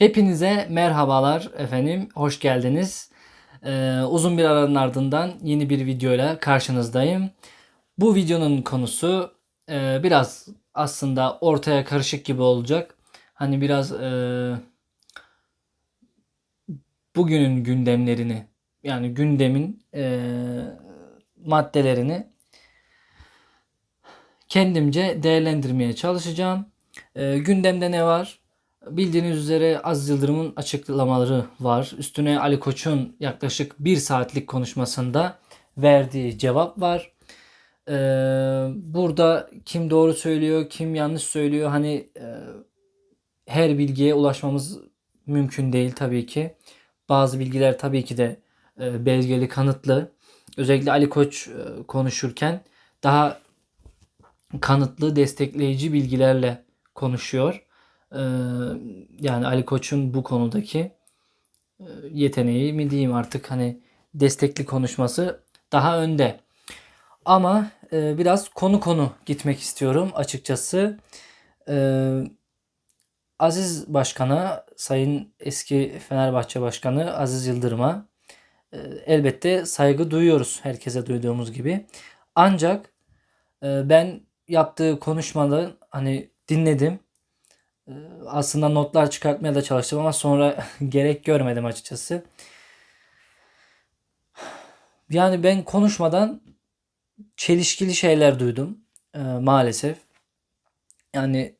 Hepinize merhabalar efendim. Hoş geldiniz. Ee, uzun bir aranın ardından yeni bir videoyla karşınızdayım. Bu videonun konusu e, biraz aslında ortaya karışık gibi olacak. Hani biraz e, bugünün gündemlerini yani gündemin e, maddelerini kendimce değerlendirmeye çalışacağım. E, gündemde ne var? Bildiğiniz üzere Aziz Yıldırım'ın açıklamaları var. Üstüne Ali Koç'un yaklaşık bir saatlik konuşmasında verdiği cevap var. Ee, burada kim doğru söylüyor, kim yanlış söylüyor hani e, her bilgiye ulaşmamız mümkün değil tabii ki. Bazı bilgiler tabii ki de e, belgeli, kanıtlı. Özellikle Ali Koç e, konuşurken daha kanıtlı, destekleyici bilgilerle konuşuyor. Yani Ali Koç'un bu konudaki yeteneği mi diyeyim artık hani destekli konuşması daha önde. Ama biraz konu konu gitmek istiyorum açıkçası. Aziz Başkan'a, Sayın eski Fenerbahçe Başkanı Aziz Yıldırım'a elbette saygı duyuyoruz herkese duyduğumuz gibi. Ancak ben yaptığı konuşmaları hani dinledim. E, aslında notlar çıkartmaya da çalıştım ama sonra gerek görmedim açıkçası. Yani ben konuşmadan çelişkili şeyler duydum e, maalesef. Yani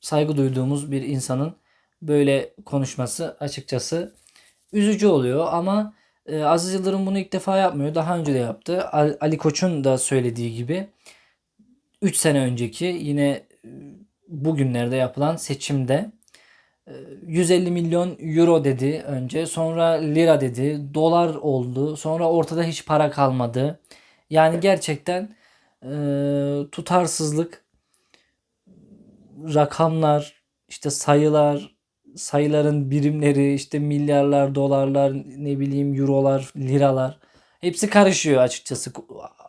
saygı duyduğumuz bir insanın böyle konuşması açıkçası üzücü oluyor ama e, Aziz Yıldırım bunu ilk defa yapmıyor. Daha önce de yaptı. Al- Ali Koç'un da söylediği gibi 3 sene önceki yine e, bugünlerde yapılan seçimde e, 150 milyon euro dedi önce. Sonra lira dedi. Dolar oldu. Sonra ortada hiç para kalmadı. Yani gerçekten e, tutarsızlık rakamlar işte sayılar sayıların birimleri işte milyarlar dolarlar ne bileyim eurolar liralar hepsi karışıyor açıkçası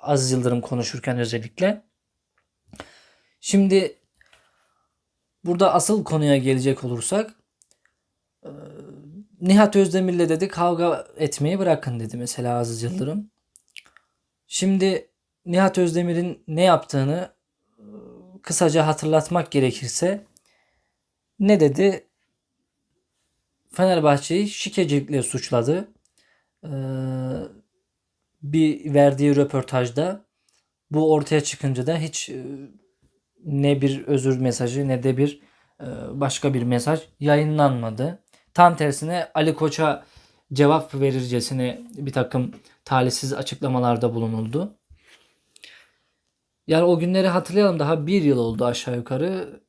Aziz Yıldırım konuşurken özellikle. Şimdi burada asıl konuya gelecek olursak e, Nihat Özdemir'le dedi kavga etmeyi bırakın dedi mesela Aziz Yıldırım. Şimdi Nihat Özdemir'in ne yaptığını e, kısaca hatırlatmak gerekirse ne dedi? Fenerbahçe'yi şikecilikle suçladı. Ee, bir verdiği röportajda bu ortaya çıkınca da hiç e, ne bir özür mesajı ne de bir e, başka bir mesaj yayınlanmadı. Tam tersine Ali Koç'a cevap verircesine bir takım talihsiz açıklamalarda bulunuldu. Yani o günleri hatırlayalım daha bir yıl oldu aşağı yukarı.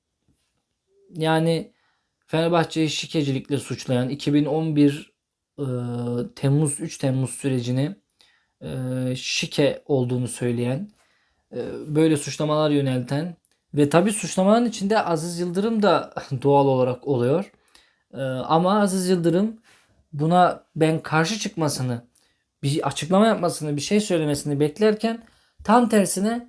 Yani Fenerbahçe'yi şikecilikle suçlayan 2011 e, Temmuz 3 Temmuz sürecini e, şike olduğunu söyleyen e, böyle suçlamalar yönelten ve tabi suçlamaların içinde Aziz Yıldırım da doğal olarak oluyor. E, ama Aziz Yıldırım buna ben karşı çıkmasını, bir açıklama yapmasını, bir şey söylemesini beklerken tam tersine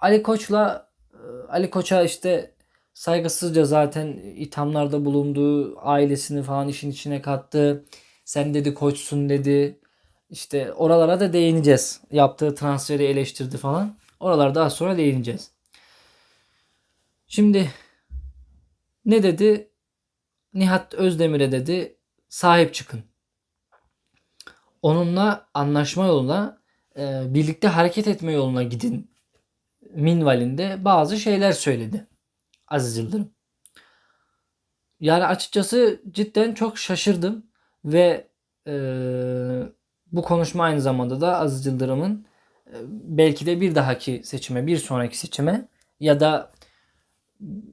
Ali Koç'la e, Ali Koç'a işte saygısızca zaten ithamlarda bulundu. Ailesini falan işin içine kattı. Sen dedi koçsun dedi. İşte oralara da değineceğiz. Yaptığı transferi eleştirdi falan. Oralara daha sonra değineceğiz. Şimdi ne dedi? Nihat Özdemir'e dedi sahip çıkın. Onunla anlaşma yoluna e, birlikte hareket etme yoluna gidin minvalinde bazı şeyler söyledi Aziz Yıldırım. Yani açıkçası cidden çok şaşırdım ve e, bu konuşma aynı zamanda da Aziz Yıldırım'ın e, belki de bir dahaki seçime, bir sonraki seçime ya da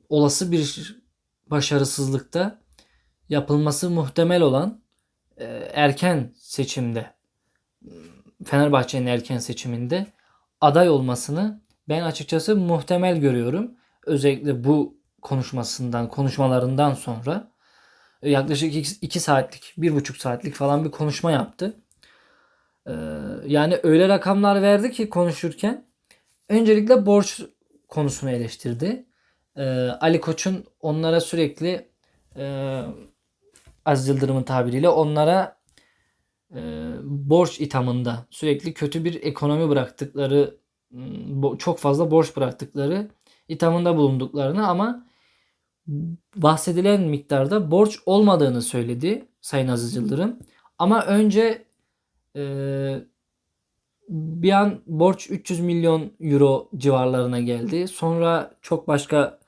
olası bir başarısızlıkta yapılması muhtemel olan e, erken seçimde Fenerbahçe'nin erken seçiminde aday olmasını ben açıkçası muhtemel görüyorum. Özellikle bu konuşmasından, konuşmalarından sonra e, yaklaşık 2 saatlik, 1,5 saatlik falan bir konuşma yaptı. Ee, yani öyle rakamlar verdi ki konuşurken öncelikle borç konusunu eleştirdi. Ee, Ali Koç'un onlara sürekli e, Aziz Yıldırım'ın tabiriyle onlara e, borç ithamında sürekli kötü bir ekonomi bıraktıkları çok fazla borç bıraktıkları ithamında bulunduklarını ama bahsedilen miktarda borç olmadığını söyledi Sayın Aziz Yıldırım. Ama önce e, bir an borç 300 milyon euro civarlarına geldi. Sonra çok başka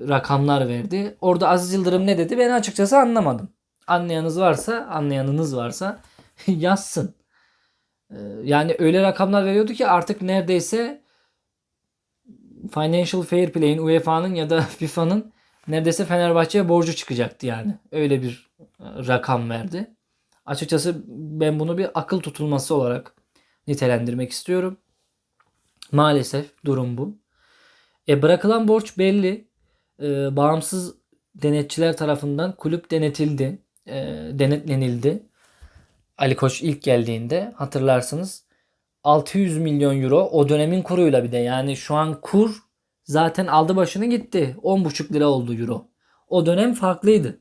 rakamlar verdi. Orada Aziz Yıldırım ne dedi? Ben açıkçası anlamadım. Anlayanınız varsa, anlayanınız varsa yazsın. Ee, Yani öyle rakamlar veriyordu ki artık neredeyse Financial Fair Play'in UEFA'nın ya da FIFA'nın neredeyse Fenerbahçe'ye borcu çıkacaktı yani. Öyle bir e, rakam verdi. Açıkçası ben bunu bir akıl tutulması olarak nitelendirmek istiyorum. Maalesef durum bu. E bırakılan borç belli. E, bağımsız denetçiler tarafından kulüp denetildi. E, denetlenildi. Ali Koç ilk geldiğinde hatırlarsınız 600 milyon euro o dönemin kuruyla bir de yani şu an kur zaten aldı başını gitti. 10,5 lira oldu euro. O dönem farklıydı.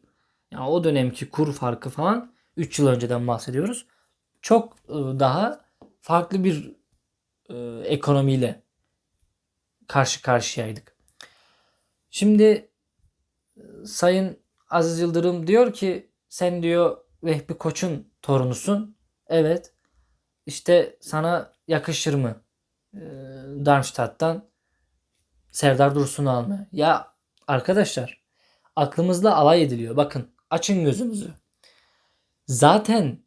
Yani o dönemki kur farkı falan 3 yıl önceden bahsediyoruz. Çok e, daha farklı bir e, ekonomiyle karşı karşıyaydık. Şimdi e, Sayın Aziz Yıldırım diyor ki sen diyor Vehbi Koç'un torunusun. Evet. İşte sana yakışır mı? Ee, Darmstadt'tan Serdar Dursun'u alma. Ya arkadaşlar aklımızla alay ediliyor. Bakın açın gözünüzü. Zaten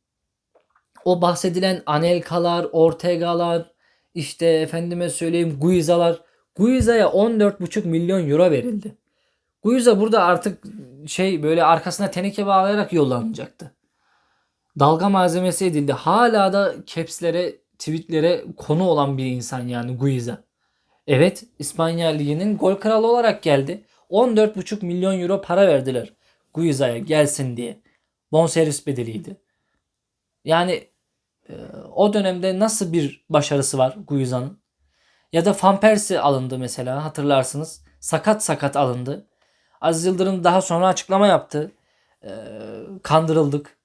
o bahsedilen Anelkalar, Ortega'lar, işte efendime söyleyeyim Guiza'lar. Guiza'ya 14,5 milyon euro verildi. Guiza burada artık şey böyle arkasına teneke bağlayarak yollanacaktı. Dalga malzemesi edildi. Hala da capslere, tweetlere konu olan bir insan yani Guiza. Evet İspanya Ligi'nin gol kralı olarak geldi. 14,5 milyon euro para verdiler Guiza'ya gelsin diye. Bonservis bedeliydi. Yani e, o dönemde nasıl bir başarısı var Guiza'nın? Ya da Van Persie alındı mesela hatırlarsınız. Sakat sakat alındı. Aziz Yıldırım daha sonra açıklama yaptı. E, kandırıldık.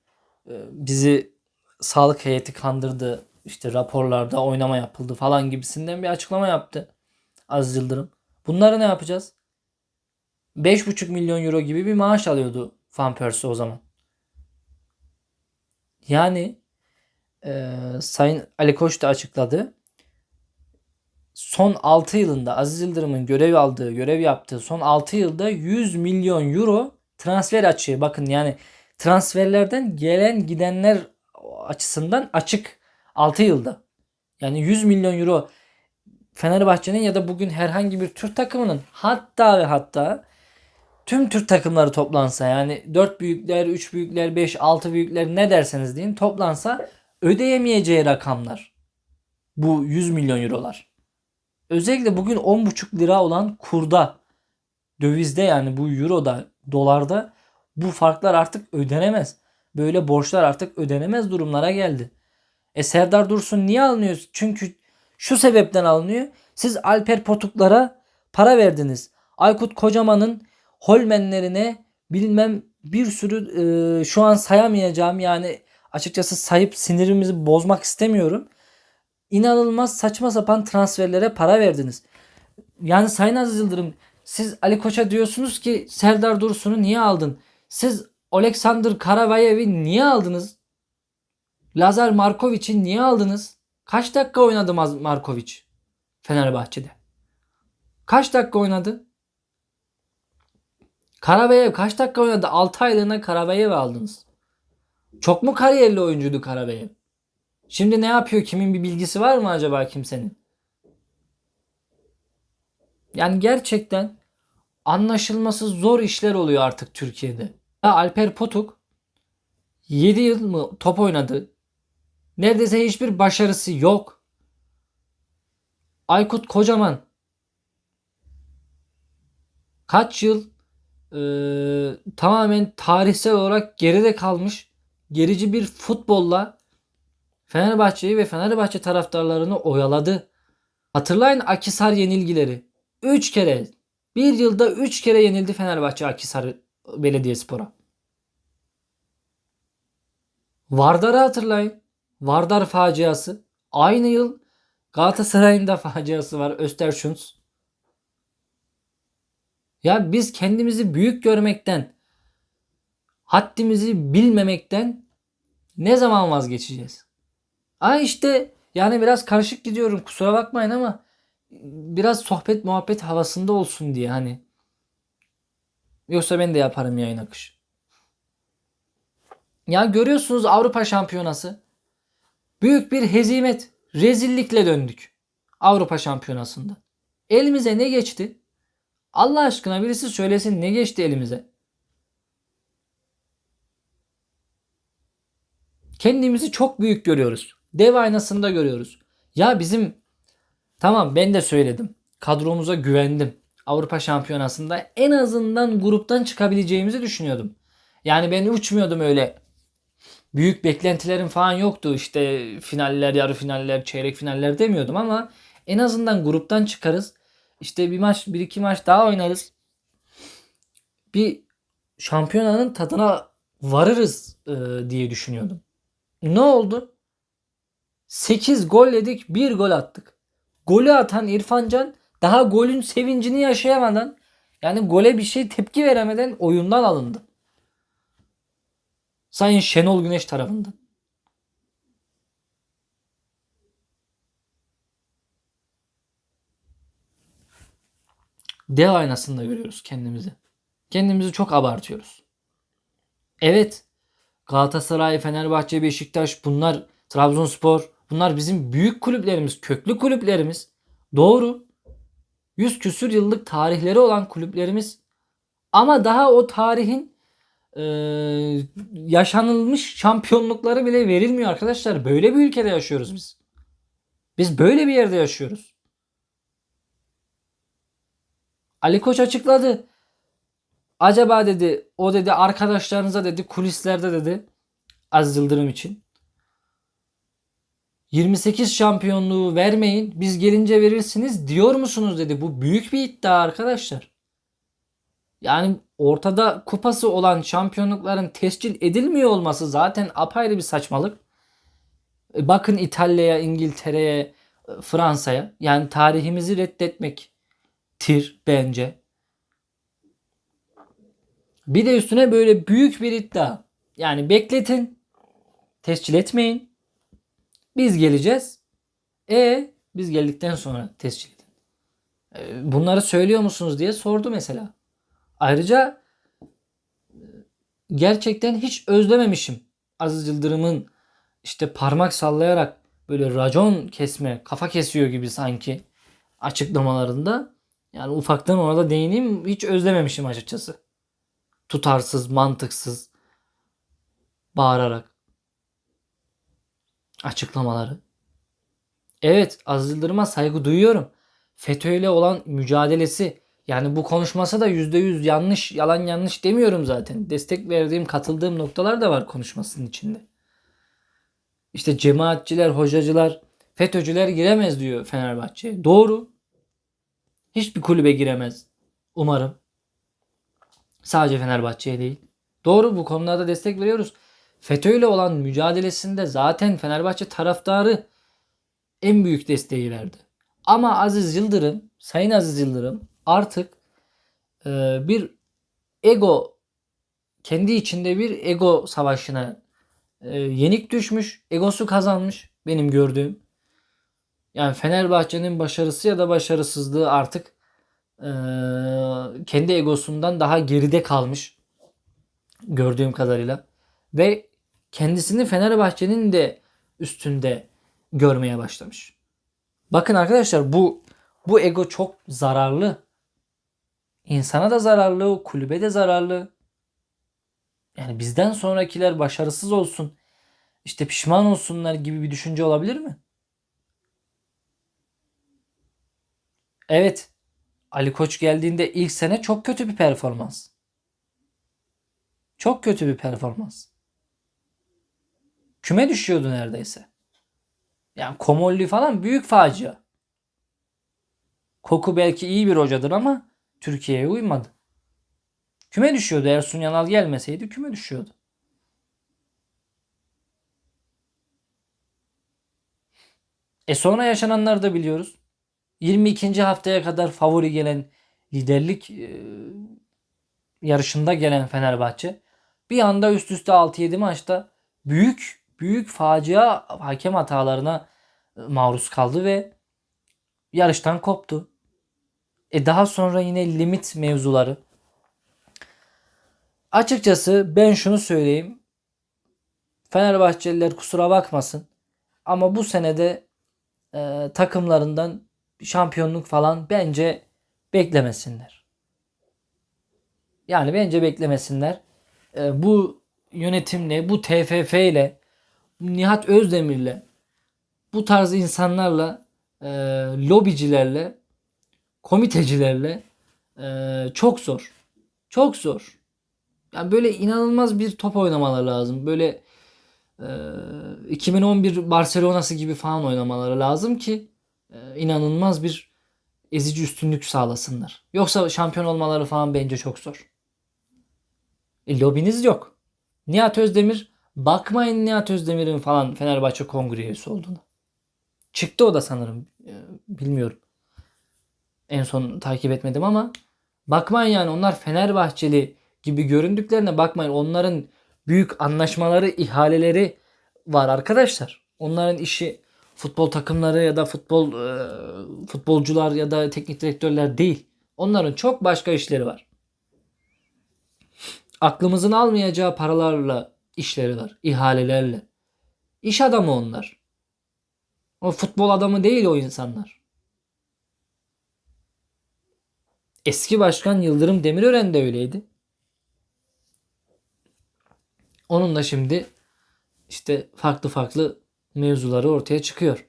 E, bizi sağlık heyeti kandırdı. İşte raporlarda oynama yapıldı falan gibisinden bir açıklama yaptı. Aziz Yıldırım. Bunları ne yapacağız? 5,5 milyon euro gibi bir maaş alıyordu Van Persie o zaman. Yani e, Sayın Ali Koç da açıkladı. Son 6 yılında Aziz Yıldırım'ın görev aldığı, görev yaptığı son 6 yılda 100 milyon euro transfer açığı. Bakın yani transferlerden gelen gidenler açısından açık 6 yılda. Yani 100 milyon euro Fenerbahçe'nin ya da bugün herhangi bir Türk takımının hatta ve hatta tüm Türk takımları toplansa yani 4 büyükler, 3 büyükler, 5, 6 büyükler ne derseniz deyin toplansa ödeyemeyeceği rakamlar. Bu 100 milyon eurolar. Özellikle bugün 10,5 lira olan kurda dövizde yani bu euroda dolarda bu farklar artık ödenemez. Böyle borçlar artık ödenemez durumlara geldi. E Serdar Dursun niye alınıyor? Çünkü şu sebepten alınıyor. Siz Alper Potuklara para verdiniz. Aykut Kocaman'ın Holmenlerine bilmem bir sürü e, şu an sayamayacağım yani açıkçası sayıp sinirimizi bozmak istemiyorum. İnanılmaz saçma sapan transferlere para verdiniz. Yani Sayın Aziz Yıldırım siz Ali Koç'a diyorsunuz ki Serdar Dursun'u niye aldın? Siz Alexander Karavayev'i niye aldınız? Lazar Markovic'i niye aldınız? Kaç dakika oynadı Markovic Fenerbahçe'de? Kaç dakika oynadı? Karavayev kaç dakika oynadı? 6 aylığına Karavayev aldınız. Çok mu kariyerli oyuncuydu Karavayev? Şimdi ne yapıyor? Kimin bir bilgisi var mı acaba kimsenin? Yani gerçekten anlaşılması zor işler oluyor artık Türkiye'de. Alper Potuk 7 yıl mı top oynadı? Neredeyse hiçbir başarısı yok. Aykut Kocaman kaç yıl e, tamamen tarihsel olarak geride kalmış gerici bir futbolla Fenerbahçe'yi ve Fenerbahçe taraftarlarını oyaladı. Hatırlayın Akisar yenilgileri. 3 kere. Bir yılda 3 kere yenildi Fenerbahçe Akisar Belediyespor'a. Vardar'ı hatırlayın. Vardar faciası. Aynı yıl Galatasaray'ın da faciası var. Östersunds. Ya biz kendimizi büyük görmekten, haddimizi bilmemekten ne zaman vazgeçeceğiz? Ay işte yani biraz karışık gidiyorum kusura bakmayın ama biraz sohbet muhabbet havasında olsun diye hani. Yoksa ben de yaparım yayın akışı. Ya görüyorsunuz Avrupa Şampiyonası. Büyük bir hezimet, rezillikle döndük. Avrupa Şampiyonası'nda. Elimize ne geçti? Allah aşkına birisi söylesin ne geçti elimize? Kendimizi çok büyük görüyoruz. Dev aynasında görüyoruz. Ya bizim tamam ben de söyledim. Kadromuza güvendim. Avrupa Şampiyonası'nda en azından gruptan çıkabileceğimizi düşünüyordum. Yani ben uçmuyordum öyle. Büyük beklentilerim falan yoktu. İşte finaller, yarı finaller, çeyrek finaller demiyordum ama en azından gruptan çıkarız. İşte bir maç, bir iki maç daha oynarız. Bir şampiyonanın tadına varırız e, diye düşünüyordum. Ne oldu? 8 gol yedik, 1 gol attık. Golü atan İrfan Can daha golün sevincini yaşayamadan yani gole bir şey tepki veremeden oyundan alındı. Sayın Şenol Güneş tarafından. Dev aynasında görüyoruz kendimizi. Kendimizi çok abartıyoruz. Evet. Galatasaray, Fenerbahçe, Beşiktaş bunlar Trabzonspor bunlar bizim büyük kulüplerimiz, köklü kulüplerimiz. Doğru. Yüz küsür yıllık tarihleri olan kulüplerimiz. Ama daha o tarihin e, yaşanılmış şampiyonlukları bile verilmiyor arkadaşlar. Böyle bir ülkede yaşıyoruz biz. Biz böyle bir yerde yaşıyoruz. Ali Koç açıkladı. Acaba dedi o dedi arkadaşlarınıza dedi kulislerde dedi Aziz Yıldırım için 28 şampiyonluğu vermeyin biz gelince verirsiniz diyor musunuz dedi. Bu büyük bir iddia arkadaşlar. Yani ortada kupası olan şampiyonlukların tescil edilmiyor olması zaten apayrı bir saçmalık. E, bakın İtalya'ya, İngiltere'ye, e, Fransa'ya. Yani tarihimizi reddetmektir bence. Bir de üstüne böyle büyük bir iddia. Yani bekletin. Tescil etmeyin. Biz geleceğiz. E biz geldikten sonra tescil edin. E, bunları söylüyor musunuz diye sordu mesela. Ayrıca gerçekten hiç özlememişim Aziz Yıldırım'ın işte parmak sallayarak böyle racon kesme, kafa kesiyor gibi sanki açıklamalarında. Yani ufaktan orada değineyim hiç özlememişim açıkçası. Tutarsız, mantıksız, bağırarak açıklamaları. Evet Aziz Yıldırım'a saygı duyuyorum. FETÖ ile olan mücadelesi yani bu konuşması da %100 yanlış, yalan yanlış demiyorum zaten. Destek verdiğim, katıldığım noktalar da var konuşmasının içinde. İşte cemaatçiler, hocacılar, FETÖ'cüler giremez diyor Fenerbahçe. Doğru. Hiçbir kulübe giremez. Umarım. Sadece Fenerbahçe'ye değil. Doğru bu konularda destek veriyoruz. FETÖ ile olan mücadelesinde zaten Fenerbahçe taraftarı en büyük desteği verdi. Ama Aziz Yıldırım, Sayın Aziz Yıldırım artık e, bir ego kendi içinde bir ego savaşına e, yenik düşmüş, egosu kazanmış benim gördüğüm. Yani Fenerbahçe'nin başarısı ya da başarısızlığı artık e, kendi egosundan daha geride kalmış gördüğüm kadarıyla ve kendisini Fenerbahçe'nin de üstünde görmeye başlamış. Bakın arkadaşlar bu bu ego çok zararlı. İnsana da zararlı, kulübe de zararlı. Yani bizden sonrakiler başarısız olsun, işte pişman olsunlar gibi bir düşünce olabilir mi? Evet, Ali Koç geldiğinde ilk sene çok kötü bir performans. Çok kötü bir performans. Küme düşüyordu neredeyse. Yani Komolli falan büyük facia. Koku belki iyi bir hocadır ama Türkiye'ye uymadı. Küme düşüyordu. Ersun Yanal gelmeseydi küme düşüyordu. E sonra yaşananları da biliyoruz. 22. haftaya kadar favori gelen liderlik e, yarışında gelen Fenerbahçe bir anda üst üste 6-7 maçta büyük büyük facia hakem hatalarına e, maruz kaldı ve yarıştan koptu. E daha sonra yine limit mevzuları. Açıkçası ben şunu söyleyeyim. Fenerbahçeliler kusura bakmasın. Ama bu senede e, takımlarından şampiyonluk falan bence beklemesinler. Yani bence beklemesinler. E, bu yönetimle, bu TFF ile, Nihat Özdemir'le, bu tarz insanlarla, e, lobicilerle, komitecilerle e, çok zor. Çok zor. Yani böyle inanılmaz bir top oynamaları lazım. Böyle e, 2011 Barcelona'sı gibi falan oynamaları lazım ki e, inanılmaz bir ezici üstünlük sağlasınlar. Yoksa şampiyon olmaları falan bence çok zor. E, lobiniz yok. Nihat Özdemir bakmayın Nihat Özdemir'in falan Fenerbahçe kongre üyesi olduğunu. Çıktı o da sanırım. E, bilmiyorum. En son takip etmedim ama bakmayın yani onlar Fenerbahçeli gibi göründüklerine bakmayın. Onların büyük anlaşmaları, ihaleleri var arkadaşlar. Onların işi futbol takımları ya da futbol e, futbolcular ya da teknik direktörler değil. Onların çok başka işleri var. Aklımızın almayacağı paralarla işleri var, ihalelerle. İş adamı onlar. O futbol adamı değil o insanlar. Eski başkan Yıldırım Demirören de öyleydi. Onun da şimdi işte farklı farklı mevzuları ortaya çıkıyor.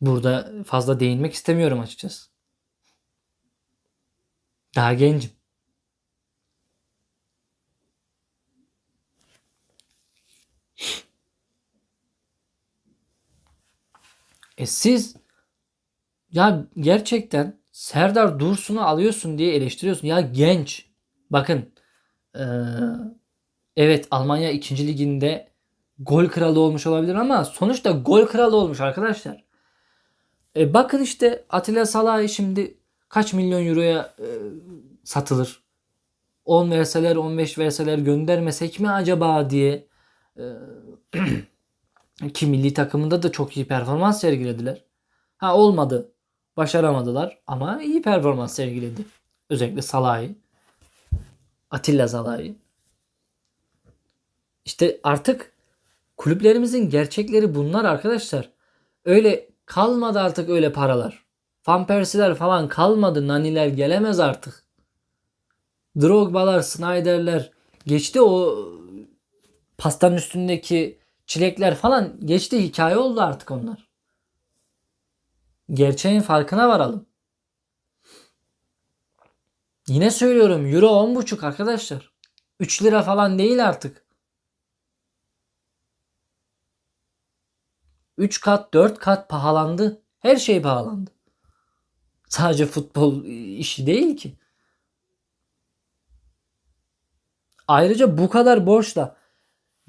Burada fazla değinmek istemiyorum açıkçası. Daha gencim. E siz ya gerçekten Serdar Dursun'u alıyorsun diye eleştiriyorsun. Ya genç. Bakın ee, evet Almanya 2. liginde gol kralı olmuş olabilir ama sonuçta gol kralı olmuş arkadaşlar. E bakın işte Atilla Salah'ı şimdi kaç milyon euroya e, satılır? 10 verseler 15 verseler göndermesek mi acaba diye e, ki milli takımında da çok iyi performans sergilediler. Ha olmadı. Başaramadılar ama iyi performans sergiledi. Özellikle Salah'ı. Atilla Salah'ı. İşte artık kulüplerimizin gerçekleri bunlar arkadaşlar. Öyle kalmadı artık öyle paralar. Van falan kalmadı. Naniler gelemez artık. Drogba'lar, Snyder'ler geçti o pastanın üstündeki çilekler falan geçti hikaye oldu artık onlar. Gerçeğin farkına varalım. Yine söylüyorum euro 10.5 arkadaşlar. 3 lira falan değil artık. 3 kat 4 kat pahalandı. Her şey pahalandı. Sadece futbol işi değil ki. Ayrıca bu kadar borçla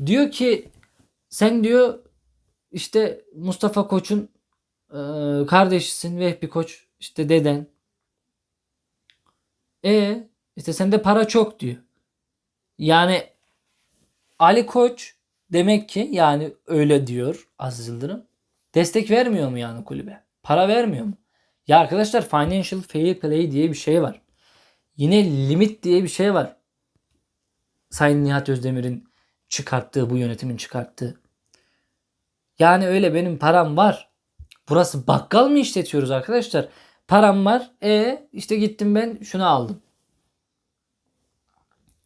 diyor ki sen diyor işte Mustafa Koç'un e, kardeşisin Vehbi Koç işte deden. E işte sende para çok diyor. Yani Ali Koç demek ki yani öyle diyor Aziz Yıldırım. Destek vermiyor mu yani kulübe? Para vermiyor mu? Ya arkadaşlar financial fair play diye bir şey var. Yine limit diye bir şey var. Sayın Nihat Özdemir'in çıkarttığı, bu yönetimin çıkarttığı. Yani öyle benim param var. Burası bakkal mı işletiyoruz arkadaşlar? Param var. E işte gittim ben şunu aldım.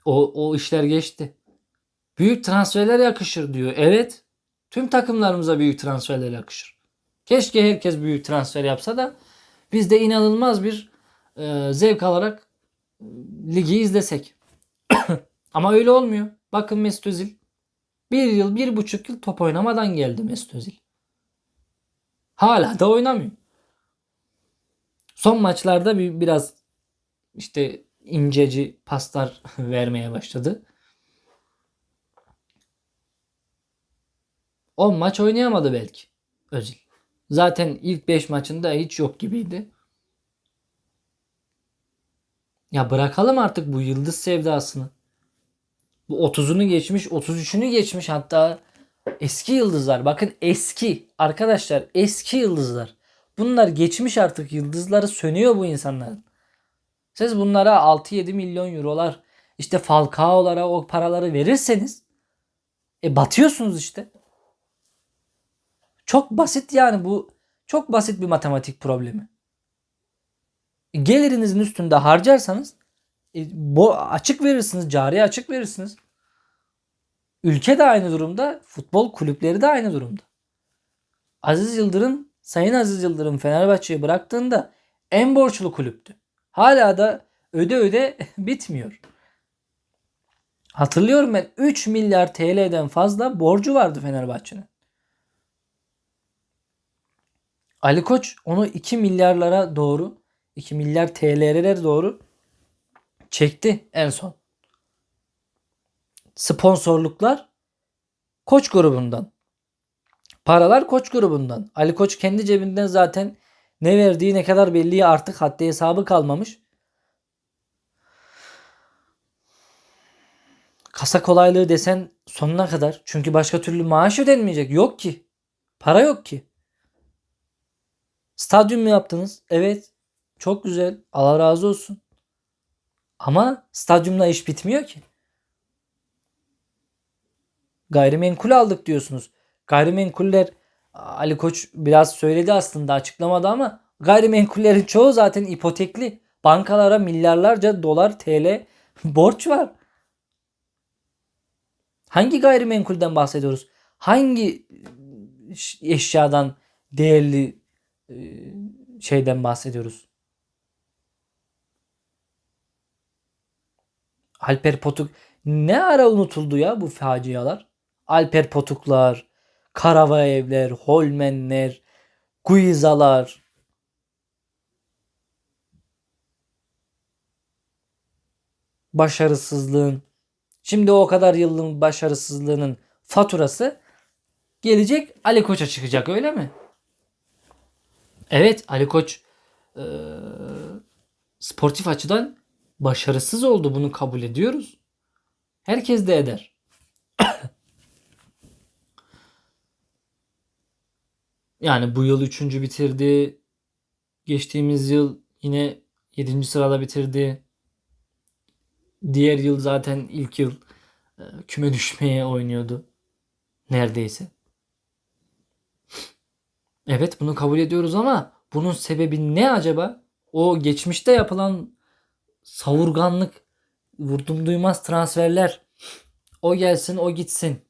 O, o işler geçti. Büyük transferler yakışır diyor. Evet. Tüm takımlarımıza büyük transferler yakışır. Keşke herkes büyük transfer yapsa da biz de inanılmaz bir e, zevk alarak e, ligi izlesek. Ama öyle olmuyor. Bakın Mesut Özil. Bir yıl, bir buçuk yıl top oynamadan geldi Mesut Özil. Hala da oynamıyor. Son maçlarda bir, biraz işte inceci paslar vermeye başladı. 10 maç oynayamadı belki. Özil. Zaten ilk 5 maçında hiç yok gibiydi. Ya bırakalım artık bu yıldız sevdasını. Bu 30'unu geçmiş, 33'ünü geçmiş hatta eski yıldızlar. Bakın eski arkadaşlar eski yıldızlar. Bunlar geçmiş artık yıldızları sönüyor bu insanların. Siz bunlara 6-7 milyon eurolar işte Falcao'lara o paraları verirseniz e batıyorsunuz işte. Çok basit yani bu çok basit bir matematik problemi. E, Gelirinizin üstünde harcarsanız e, bo açık verirsiniz, cari açık verirsiniz. Ülke de aynı durumda, futbol kulüpleri de aynı durumda. Aziz Yıldırım, Sayın Aziz Yıldırım Fenerbahçe'yi bıraktığında en borçlu kulüptü. Hala da öde öde bitmiyor. Hatırlıyorum ben 3 milyar TL'den fazla borcu vardı Fenerbahçe'nin. Ali Koç onu 2 milyarlara doğru 2 milyar TL'lere doğru çekti en son. Sponsorluklar Koç grubundan. Paralar Koç grubundan. Ali Koç kendi cebinden zaten ne verdiği ne kadar belli artık haddi hesabı kalmamış. Kasa kolaylığı desen sonuna kadar. Çünkü başka türlü maaş ödenmeyecek. Yok ki. Para yok ki. Stadyum mu yaptınız? Evet. Çok güzel. Allah razı olsun. Ama stadyumla iş bitmiyor ki. Gayrimenkul aldık diyorsunuz. Gayrimenkuller Ali Koç biraz söyledi aslında açıklamada ama gayrimenkullerin çoğu zaten ipotekli. Bankalara milyarlarca dolar TL borç var. Hangi gayrimenkulden bahsediyoruz? Hangi eşyadan değerli e, şeyden bahsediyoruz? Alper Potuk ne ara unutuldu ya bu facialar? Alper Potuklar, Karava evler, Holmenler, Guizalar. Başarısızlığın. Şimdi o kadar yılın başarısızlığının faturası gelecek Ali Koç'a çıkacak öyle mi? Evet Ali Koç e, sportif açıdan başarısız oldu bunu kabul ediyoruz. Herkes de eder. Yani bu yıl 3. bitirdi. Geçtiğimiz yıl yine 7. sırada bitirdi. Diğer yıl zaten ilk yıl e, küme düşmeye oynuyordu. Neredeyse. Evet bunu kabul ediyoruz ama bunun sebebi ne acaba? O geçmişte yapılan savurganlık, vurdum duymaz transferler. O gelsin, o gitsin.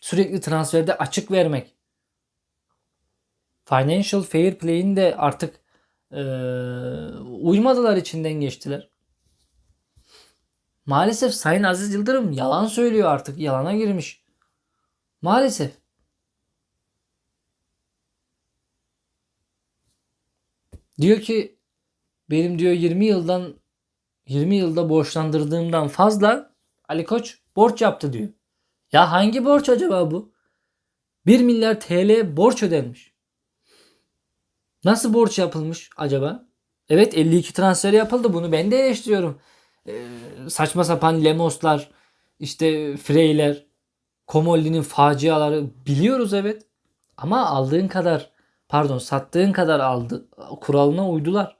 Sürekli transferde açık vermek. Financial Fair Play'in de artık e, uymadılar içinden geçtiler. Maalesef Sayın Aziz Yıldırım yalan söylüyor artık. Yalana girmiş. Maalesef. Diyor ki benim diyor 20 yıldan 20 yılda borçlandırdığımdan fazla Ali Koç borç yaptı diyor. Ya hangi borç acaba bu? 1 milyar TL borç ödenmiş. Nasıl borç yapılmış acaba? Evet 52 transfer yapıldı. Bunu ben de eleştiriyorum. Ee, saçma sapan Lemoslar, işte Freyler, Komolli'nin faciaları biliyoruz evet. Ama aldığın kadar pardon sattığın kadar aldı kuralına uydular.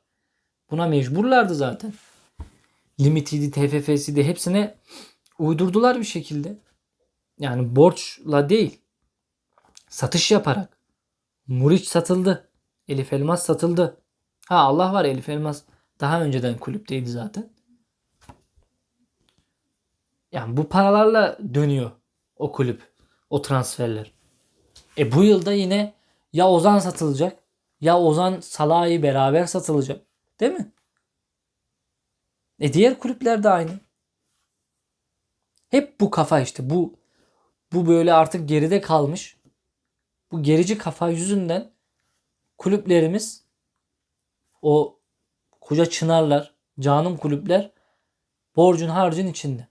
Buna mecburlardı zaten. Limitiydi, TFF'siydi hepsine uydurdular bir şekilde. Yani borçla değil. Satış yaparak. Muriç satıldı. Elif Elmas satıldı. Ha Allah var Elif Elmas daha önceden kulüpteydi zaten. Yani bu paralarla dönüyor o kulüp. O transferler. E bu yılda yine ya Ozan satılacak ya Ozan Salah'ı beraber satılacak. Değil mi? E diğer kulüpler de aynı. Hep bu kafa işte bu bu böyle artık geride kalmış. Bu gerici kafa yüzünden kulüplerimiz o koca çınarlar, canım kulüpler borcun harcın içinde.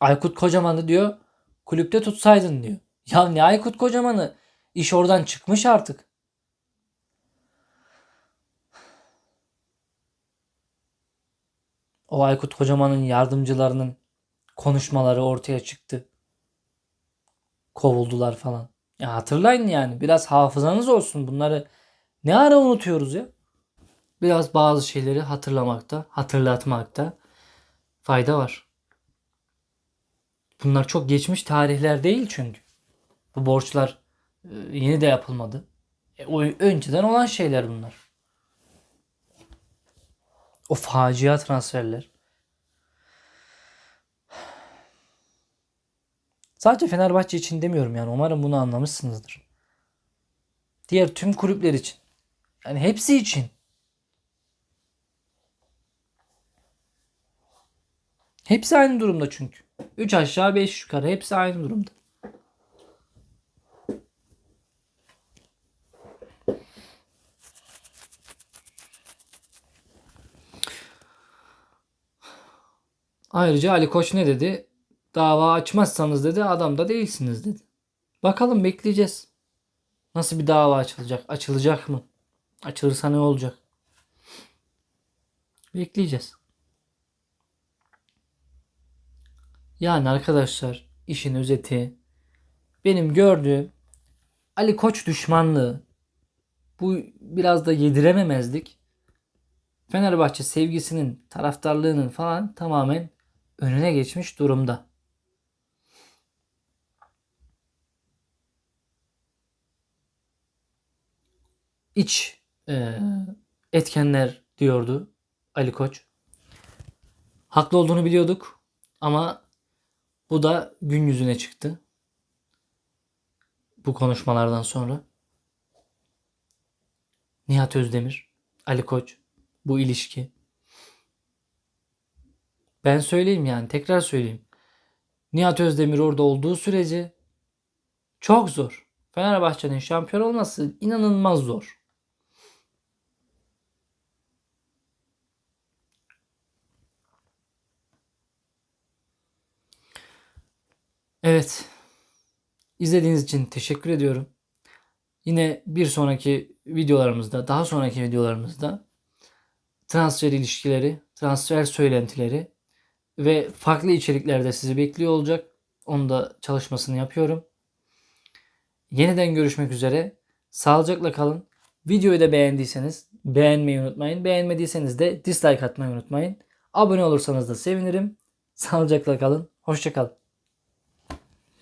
Aykut Kocaman'ı diyor kulüpte tutsaydın diyor. Ya ne Aykut Kocaman'ı? İş oradan çıkmış artık. O Aykut Kocaman'ın yardımcılarının konuşmaları ortaya çıktı. Kovuldular falan. Ya hatırlayın yani biraz hafızanız olsun bunları ne ara unutuyoruz ya? Biraz bazı şeyleri hatırlamakta, hatırlatmakta fayda var. Bunlar çok geçmiş tarihler değil çünkü. Bu borçlar e, yeni de yapılmadı. E, o önceden olan şeyler bunlar. O facia transferler. Sadece Fenerbahçe için demiyorum yani. Umarım bunu anlamışsınızdır. Diğer tüm kulüpler için. Yani hepsi için. Hepsi aynı durumda çünkü. 3 aşağı 5 yukarı hepsi aynı durumda. Ayrıca Ali Koç ne dedi? Dava açmazsanız dedi adam da değilsiniz dedi. Bakalım bekleyeceğiz. Nasıl bir dava açılacak? Açılacak mı? Açılırsa ne olacak? Bekleyeceğiz. Yani arkadaşlar işin özeti benim gördüğüm Ali Koç düşmanlığı bu biraz da yedirememezlik Fenerbahçe sevgisinin taraftarlığının falan tamamen önüne geçmiş durumda. İç e, etkenler diyordu Ali Koç. Haklı olduğunu biliyorduk ama bu da gün yüzüne çıktı. Bu konuşmalardan sonra. Nihat Özdemir, Ali Koç, bu ilişki. Ben söyleyeyim yani tekrar söyleyeyim. Nihat Özdemir orada olduğu sürece çok zor. Fenerbahçe'nin şampiyon olması inanılmaz zor. Evet. İzlediğiniz için teşekkür ediyorum. Yine bir sonraki videolarımızda, daha sonraki videolarımızda transfer ilişkileri, transfer söylentileri ve farklı içeriklerde sizi bekliyor olacak. Onu da çalışmasını yapıyorum. Yeniden görüşmek üzere. Sağlıcakla kalın. Videoyu da beğendiyseniz beğenmeyi unutmayın. Beğenmediyseniz de dislike atmayı unutmayın. Abone olursanız da sevinirim. Sağlıcakla kalın. Hoşçakalın.